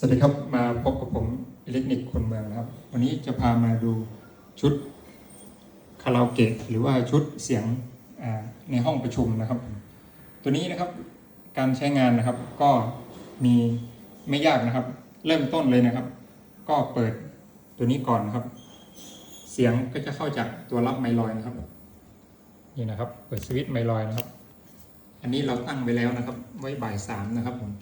สวัสดีครับมาพบกับผมอิเล็กนิกคนเมืองนะครับ วันนี้จะพามาดูชุดคาราโอเกะหรือว่าชุดเสียงในห้องประชุมนะครับ ตัวนี้นะครับการใช้งานนะครับก็มีไม่ยากนะครับ เริ่มต้นเลยนะครับ ก็เปิดตัวนี้ก่อนนะครับ เสียงก็จะเข้าจากตัวรับไมลอยนะครับนี่นะครับ เปิดสวิตช์ไมลอยนะครับ อันนี้เราตั้งไปแล้วนะครับ ไว้บ่ายสามนะครับผม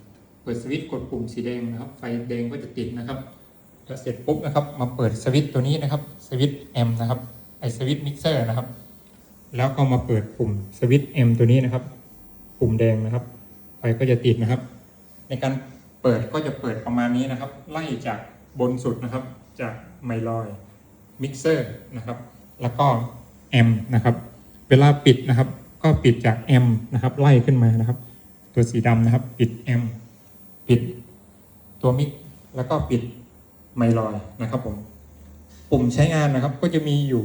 เปิดสวิตช์กดปุ่มสีแดงนะครับ ไฟแดงก็จะติดนะครับแล้วเสร็จปุ๊บนะครับ มาเปิดสวิตช์ตัวนี้นะครับสวิตช์แอมนะครับไอสวิตช์มิกเซอร์นะครับ แล้วก็มาเปิดปุ่มสวิตช์แอมตัวนี้นะครับ ปุ่มแดงนะครับ ไฟก็จะติดนะครับ ในการเปิดก็จะเปิดประมาณนี้นะครับ ไล่จากบนสุดนะครับ จากไมลอยมิกเซอร์นะครับ แล้วก็แอมนะครับ เวลาปิดนะครับ ก็ปิดจากแอมนะครับ ไล่ขึ้นมานะครับ ตัวสีดำนะครับ ปิดแอม ปิดตัวมิกแล้วก็ปิดไมลอยนะครับผม ปุ่มใช้งานนะครับก็จะมีอยู่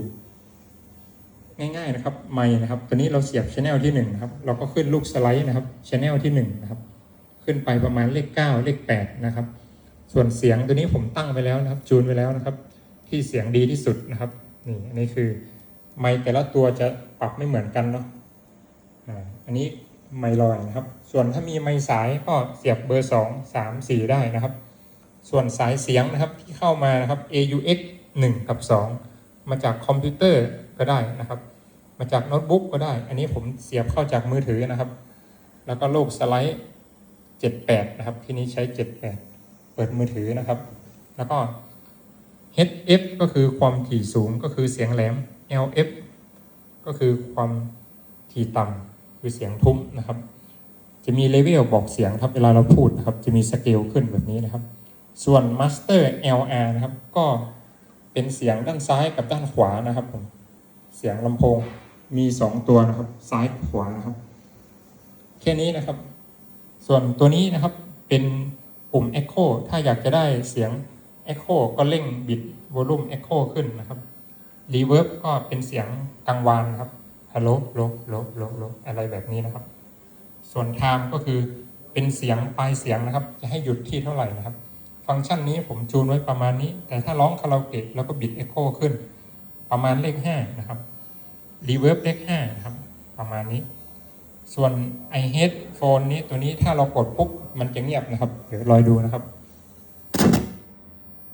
ง่ายๆนะครับ ไมนะครับ ตัวนี้เราเสียบชแนลที่หนึ่งนะครับ เราก็ขึ้นลูกสไลด์นะครับชแนลที่หนึ่งนะครับ ขึ้นไปประมาณเลขเก้าเลขแปดนะครับ ส่วนเสียงตัวนี้ผมตั้งไปแล้วนะครับ จูนไปแล้วนะครับ ที่เสียงดีที่สุดนะครับนี่อันนี้คือไมแต่ละตัวจะปรับไม่เหมือนกันเนาะอ่าอันนี้ ไมค์ลอยนะครับ ส่วนถ้ามีไมค์สายก็เสียบเบอร์สองสามสี่ได้นะครับ ส่วนสายเสียงนะครับที่เข้ามานะครับ AUX 1 กับ 2 มาจากคอมพิวเตอร์ก็ได้นะครับ มาจากโน้ตบุ๊กก็ได้ อันนี้ผมเสียบเข้าจากมือถือนะครับ แล้วก็โลกสไลด์ 78 นะครับ ที่นี้ใช้ 78 เปิดมือถือนะครับ แล้วก็ HF ก็คือความถี่สูงก็คือเสียงแหลม LF ก็คือความถี่ต่ำ คือเสียงทุ้มนะครับ จะมีเลเวลบอกเสียงครับเวลาเราพูดนะครับ จะมีสเกลขึ้นแบบนี้นะครับ ส่วน Master LR นะครับ ก็เป็นเสียงด้านซ้ายกับด้านขวานะครับผมเสียงลำโพงมี 2 ตัวนะครับ ซ้ายขวานะครับ แค่นี้นะครับ ส่วนตัวนี้นะครับเป็นปุ่ม Echo ถ้าอยากจะได้เสียง Echo ก็เร่งบิดวอลลุ่ม Echo ขึ้นนะครับ Reverb ก็เป็นเสียงกังวานนะครับ ลโหลโลโลโลโลอะไรแบบนี้นะครับ ส่วน time ก็คือเป็นเสียงปลายเสียงนะครับ จะให้หยุดที่เท่าไหร่นะครับ ฟังก์ชันนี้ผมจูนไว้ประมาณนี้ แต่ถ้าร้องคาราโอเกะแล้วก็บิด Echo ขึ้น ประมาณเลข5นะครับ Reverb เลข5นะครับ ประมาณนี้ ส่วน i headphone นี้ตัวนี้ถ้าเรากดปุ๊บมันจะเงียบนะครับเดี๋ยวลอยดูนะครับ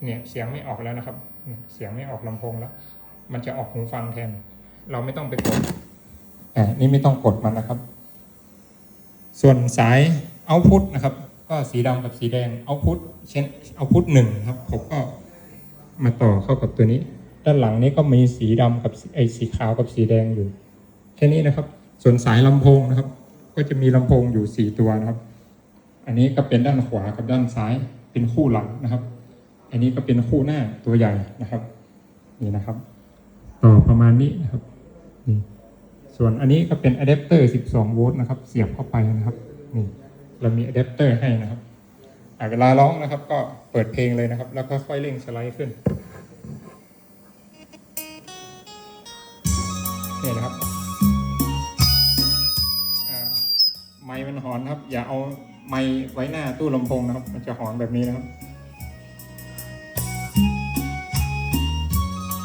เนี่ยเสียงไม่ออกแล้วนะครับเนี่ยเสียงไม่ออกลำโพงแล้ว มันจะออกหูฟังแทน เราไม่ต้องไปกด อ่านี่ไม่ต้องกดมันนะครับ ส่วนสายเอาพุทนะครับ ก็สีดำกับสีแดงเอาพุทเช่นเอาพุทหนึ่งครับผมก็มาต่อเข้ากับตัวนี้ ด้านหลังนี้ก็มีสีดำกับไอสีขาวกับสีแดงอยู่แค่นี้นะครับ ส่วนสายลำโพงนะครับ ก็จะมีลำโพงอยู่สี่ตัวนะครับ อันนี้ก็เป็นด้านขวากับด้านซ้ายเป็นคู่หลังนะครับ อันนี้ก็เป็นคู่หน้าตัวใหญ่นะครับ นี่นะครับ ต่อประมาณนี้นะครับนี่ ส่วนอันนี้ก็เป็นอะแดปเตอร์ 12 โวลต์นะครับ เสียบเข้าไปนะครับนี่เรามีอะแดปเตอร์ให้นะครับเวลาร้องนะครับ ก็เปิดเพลงเลยนะครับ แล้วก็ค่อยเร่งสไลด์ขึ้นนี่นะครับไมค์มันหอนครับ อย่าเอาไมค์ไว้หน้าตู้ลำโพงนะครับ มันจะหอนแบบนี้นะครับ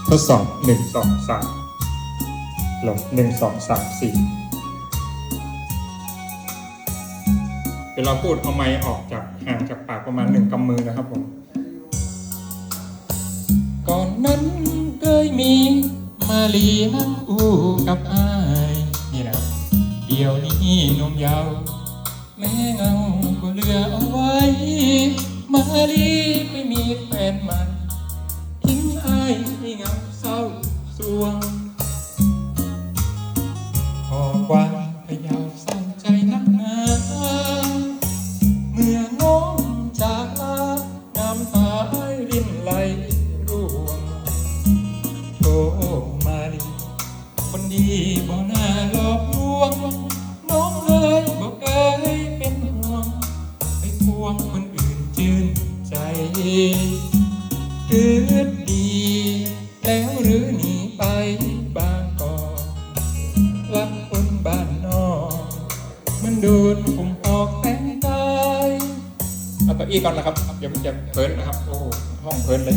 ทดสอบหนึ่งสองสาม ลงหนึ่งสองสามสี่เวลาพูดเอาไม้ออกจากห่างจากปากประมาณหนึ่งกำมือนะครับผม ก่อนนั้นเคยมีมาลีนั่งอู้กับอายนี่นะครับเดี๋ยวนี้หนุ่มเยาว์แม่เงาก็เหลือเอาไว้ มาลีไม่มีแฟนใหม่ทิ้งอายให้เหงาเศร้าสวง ใจเกิดดี แล้วหรือหนีไปบางกอกลับคนบ้านนอก มันโดนผมออกแต่งกายเอาตัวอีก่อนนะครับเดี๋ยวมันจะเพลินนะครับ โอ้หห้องเพลินเลย